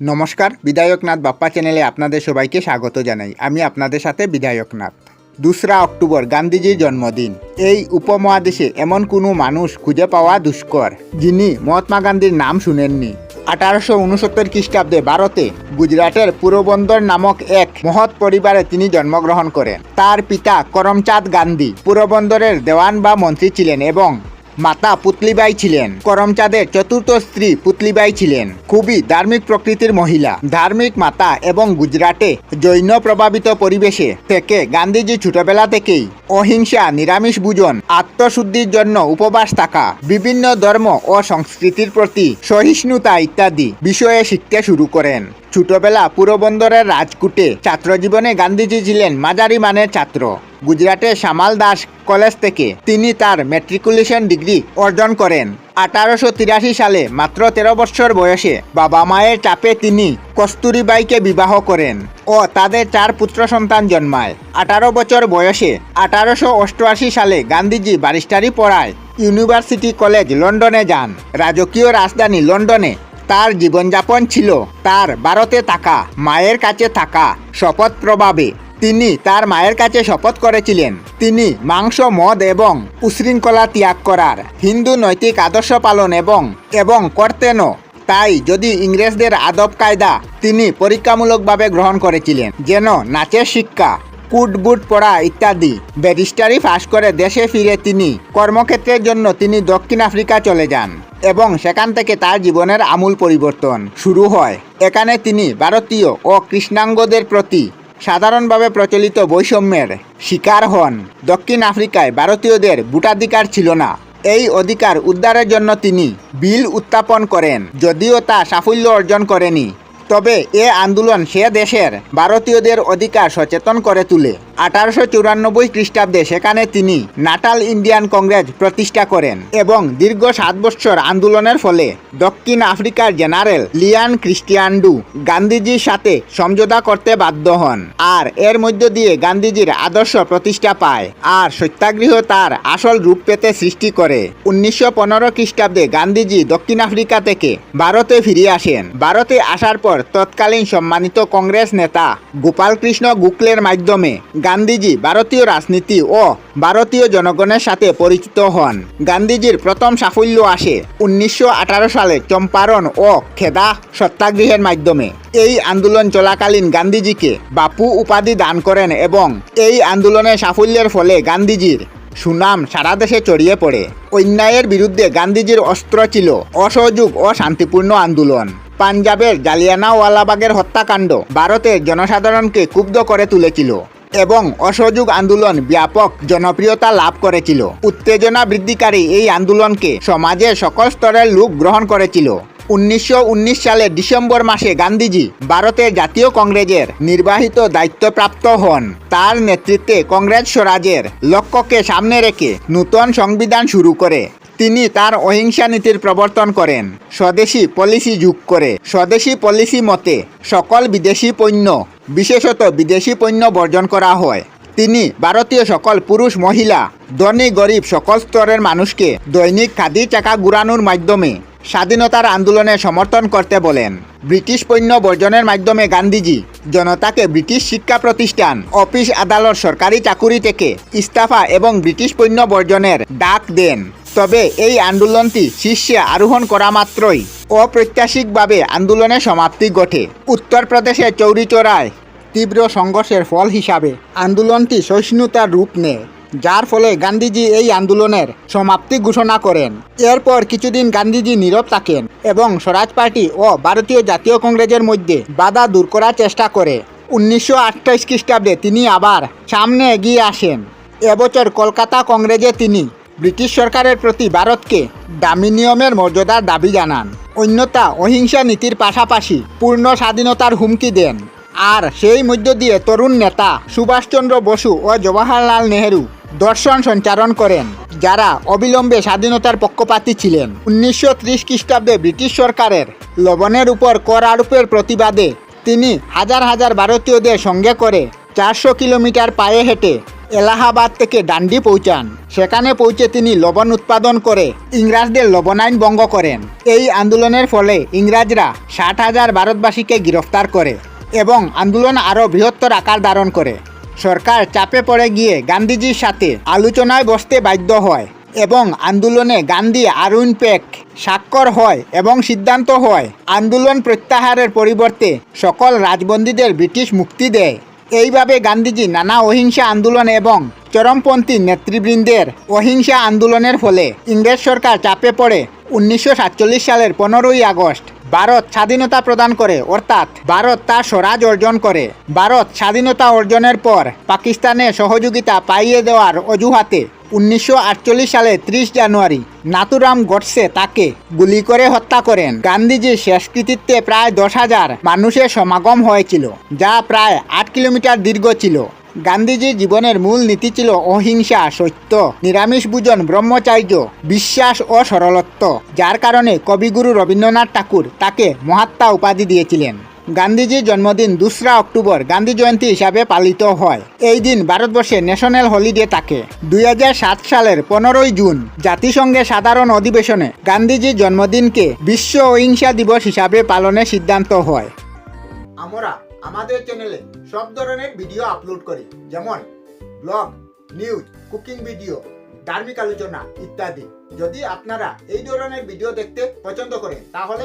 নমস্কার, বিধায়কনাথ বাপ্পা চ্যানেলে আপনাদের সবাইকে স্বাগত জানাই। আমি আপনাদের সাথে বিধায়কনাথ। দোসরা অক্টোবর, গান্ধীজির জন্মদিন। এই উপমহাদেশে এমন কোনো মানুষ খুঁজে পাওয়া দুষ্কর, যিনি মহাত্মা গান্ধীর নাম শুনেননি। আঠারোশো উনসত্তর খ্রিস্টাব্দে ভারতে গুজরাটের পুরবন্দর নামক এক মহৎ পরিবারে তিনি জন্মগ্রহণ করেন। তার পিতা করমচাঁদ গান্ধী পুরবন্দরের দেওয়ান বা মন্ত্রী ছিলেন এবং মাতা পুতলিবাই ছিলেন। করমচাঁদের চতুর্থ স্ত্রী পুতলিবাই ছিলেন। খুবই ধার্মিক প্রকৃতির মহিলা। ধার্মিক মাতা এবং গুজরাটে জৈন প্রভাবিত পরিবেশে থেকে গান্ধীজি ছোটবেলা থেকেই অহিংসা, নিরামিষ ভোজন, আত্মশুদ্ধির জন্য উপবাস থাকা, বিভিন্ন ধর্ম ও সংস্কৃতির প্রতি সহিষ্ণুতা ইত্যাদি বিষয়ে শিখতে শুরু করেন। ছোটবেলা পুরবন্দরের রাজকুটে ছাত্রজীবনে গান্ধীজি ছিলেন মাঝারি মানের ছাত্র। গুজরাটে শ্যামাল দাস কলেজ থেকে তিনি তার ম্যাট্রিকুলেশন ডিগ্রি অর্জন করেন। আঠারোশো তিরাশি সালে মাত্র তেরো বছর বয়সে বাবা মায়ের চাপে তিনি কস্তুরীবাইকে বিবাহ করেন ও তাদের চার পুত্র সন্তান জন্মায়। আঠারো বছর বয়সে আঠারোশো অষ্টআশি সালে গান্ধীজি ব্যারিস্টারি পড়ায় ইউনিভার্সিটি কলেজ লন্ডনে যান। রাজকীয় রাজধানী লন্ডনে তার জীবনযাপন ছিল। তার ভারতে থাকা, মায়ের কাছে থাকা শপথ প্রভাবে তিনি তার মায়ের কাছে শপথ করেছিলেন। তিনি মাংস, মদ এবং উশৃঙ্খলা ত্যাগ করার হিন্দু নৈতিক আদর্শ পালন এবং এবং করতেনও। তাই যদি ইংরেজদের আদব কায়দা তিনি পরীক্ষামূলকভাবে গ্রহণ করেছিলেন, যেন নাচের শিক্ষা কুট বুট পড়া ইত্যাদি ব্যারিস্টারি পাশ করে দেশে ফিরে তিনি কর্মক্ষেত্রের জন্য তিনি দক্ষিণ আফ্রিকা চলে যান এবং সেখান থেকে তার জীবনের আমূল পরিবর্তন শুরু হয়। এখানে তিনি ভারতীয় ও কৃষ্ণাঙ্গদের প্রতি সাধারণভাবে প্রচলিত বৈষম্যের শিকার হন। দক্ষিণ আফ্রিকায় ভারতীয়দের ভোটাধিকার ছিল না। এই অধিকার উদ্ধারের জন্য তিনি বিল উত্থাপন করেন, যদিও তা সাফল্য অর্জন করেনি। তবে এ আন্দোলন সে দেশের ভারতীয়দের অধিকার সচেতন করে তুলে। আঠারোশো চুরানব্বই খ্রিস্টাব্দে সেখানে তিনি নাটাল ইন্ডিয়ান কংগ্রেস প্রতিষ্ঠা করেন এবং দীর্ঘ সাত বছর আন্দোলনের ফলে দক্ষিণ আফ্রিকার জেনারেল লিয়ান ক্রিস্টিয়ান্ডু গান্ধীজির সাথে সমঝোতা করতে বাধ্য হন। আর এর মধ্য দিয়ে গান্ধীজির আদর্শ প্রতিষ্ঠা পায় আর সত্যাগ্রহ তার আসল রূপ পেতে সৃষ্টি করে। উনিশশো পনেরো খ্রিস্টাব্দে গান্ধীজি দক্ষিণ আফ্রিকা থেকে ভারতে ফিরে আসেন। ভারতে আসার পর তৎকালীন সম্মানিত কংগ্রেস নেতা গোপালকৃষ্ণ গুকলের মাধ্যমে গান্ধীজি ভারতীয় রাজনীতি ও ভারতীয় জনগণের সাথে পরিচিত হন। গান্ধীজির প্রথম সাফল্য আসে উনিশশো আঠারো সালে চম্পারণ ও খেদা সত্যাগ্রহের মাধ্যমে। এই আন্দোলন চলাকালীন গান্ধীজিকে বাপু উপাধি দান করেন এবং এই আন্দোলনের সাফল্যের ফলে গান্ধীজির সুনাম সারা দেশে ছড়িয়ে পড়ে। অন্যায়ের বিরুদ্ধে গান্ধীজির অস্ত্র ছিল অসহযোগ ও শান্তিপূর্ণ আন্দোলন। পাঞ্জাবের জালিয়ানাওয়ালাবাগের হত্যাকাণ্ড ভারতের জনসাধারণকে ক্ষুব্ধ করে তুলেছিল। এবং অসহযোগ আন্দোলন ব্যাপক জনপ্রিয়তা লাভ করেছিল। উত্তেজনা বৃদ্ধিকারী এই আন্দোলনকে সমাজের সকল স্তরের লোক গ্রহণ করেছিল। উনিশশো উনিশ সালের ডিসেম্বর মাসে গান্ধীজি ভারতের জাতীয় কংগ্রেসের নির্বাহিত দায়িত্বপ্রাপ্ত হন। তার নেতৃত্বে কংগ্রেস স্বরাজের লক্ষ্যকে সামনে রেখে নূতন সংবিধান শুরু করে। তিনি তার অহিংসা নীতির প্রবর্তন করেন। স্বদেশী পলিসি যোগ করে। স্বদেশী পলিসি মতে সকল বিদেশি পণ্য বিশেষত বিদেশি পণ্য বর্জন করা হয়। তিনি ভারতীয় সকল পুরুষ মহিলা, ধনী গরিব সকল স্তরের মানুষকে দৈনিক খাদি চাকা গুড়ানোর মাধ্যমে স্বাধীনতার আন্দোলনে সমর্থন করতে বলেন। ব্রিটিশ পণ্য বর্জনের মাধ্যমে গান্ধীজি জনতাকে ব্রিটিশ শিক্ষা প্রতিষ্ঠান অফিস আদালত সরকারি চাকুরি থেকে ইস্তফা এবং ব্রিটিশ পণ্য বর্জনের ডাক দেন। তবে এই আন্দোলনটি শীর্ষে আরোহণ করা মাত্রই অপ্রত্যাশিকভাবে আন্দোলনের সমাপ্তি ঘটে। উত্তরপ্রদেশের চৌরিচৌরায় তীব্র সংঘর্ষের ফল হিসাবে আন্দোলনটি সহিষ্ণুতার রূপ নেয়, যার ফলে গান্ধীজি এই আন্দোলনের সমাপ্তি ঘোষণা করেন। এরপর কিছুদিন গান্ধীজি নীরব থাকেন এবং স্বরাজ পার্টি ও ভারতীয় জাতীয় কংগ্রেসের মধ্যে বাধা দূর করার চেষ্টা করে। উনিশশো আঠাইশ খ্রিস্টাব্দে তিনি আবার সামনে এগিয়ে আসেন। এবছর কলকাতা কংগ্রেসে তিনি ব্রিটিশ সরকারের প্রতি ভারতকে দামি নিয়মের মর্যাদার দাবি জানান। অন্যতা অহিংসা নীতির পাশাপাশি পূর্ণ স্বাধীনতার হুমকি দেন। আর সেই মধ্য দিয়ে তরুণ নেতা সুভাষচন্দ্র বসু ও জওয়াহরলাল নেহেরু দর্শন সঞ্চারণ করেন, যারা অবিলম্বে স্বাধীনতার পক্ষপাতী ছিলেন। উনিশশো ত্রিশ খ্রিস্টাব্দে ব্রিটিশ সরকারের লবণের উপর কর আরোপের প্রতিবাদে তিনি হাজার হাজার ভারতীয়দের সঙ্গে করে চারশো কিলোমিটার পায়ে হেঁটে এলাহাবাদ থেকে ডান্ডি পৌঁছান। সেখানে পৌঁছে তিনি লবণ উৎপাদন করে ইংরাজদের লবণ আইন ভঙ্গ করেন। এই আন্দোলনের ফলে ইংরাজরা ষাট হাজার ভারতবাসীকে গ্রেফতার করে এবং আন্দোলন আরও বৃহত্তর আকার ধারণ করে। সরকার চাপে পড়ে গিয়ে গান্ধীজির সাথে আলোচনায় বসতে বাধ্য হয় এবং আন্দোলনে গান্ধী আরুন পেক স্বাক্ষর হয় এবং সিদ্ধান্ত হয়, আন্দোলন প্রত্যাহারের পরিবর্তে সকল রাজবন্দীদের ব্রিটিশ মুক্তি দেয়। এইভাবে গান্ধীজি নানা অহিংসা আন্দোলন এবং চরমপন্থী নেতৃবৃন্দের অহিংসা আন্দোলনের ফলে ইংরেজ সরকার চাপে পড়ে উনিশশো সাতচল্লিশ সালের পনেরোই আগস্ট ভারত স্বাধীনতা প্রদান করে, অর্থাৎ ভারত তা স্বরাজ অর্জন করে। ভারত স্বাধীনতা অর্জনের পর পাকিস্তানের সহযোগিতা পাইয়ে দেওয়ার অজুহাতে উনিশশো আটচল্লিশ সালে ত্রিশ জানুয়ারি নাতুরাম গডসে তাকে গুলি করে হত্যা করেন। গান্ধীজির শেষকৃতিত্বে প্রায় দশ হাজার মানুষের সমাগম হয়েছিল, যা প্রায় আট কিলোমিটার দীর্ঘ ছিল। গান্ধীজির জীবনের মূল নীতি ছিল অহিংসা, সত্য, নিরামিষ ভোজন, ব্রহ্মচার্য, বিশ্বাস ও সরলত্ব, যার কারণে কবিগুরু রবীন্দ্রনাথ ঠাকুর তাকে মহাত্মা উপাধি দিয়েছিলেন। গান্ধীজির জন্মদিন দোসরা অক্টোবর গান্ধী জয়ন্তী হিসাবে পালিত হয়। এই দিন ভারতবর্ষে ন্যাশনাল হলিডে থাকে দুই হাজার সাত সালের পনেরোই জুন জাতিসংঘের সাধারণ অধিবেশনে গান্ধীজির জন্মদিনকে বিশ্ব অহিংসা দিবস হিসাবে পালনের সিদ্ধান্ত হয়। আমরা আমাদের চ্যানেলে সব ধরনের ভিডিও আপলোড করি। যেমন ব্লগ নিউজ কুকিং ভিডিও ধার্মিক আলোচনা ইত্যাদি। যদি আপনারা এই ধরনের ভিডিও দেখতে পছন্দ করেন, তাহলে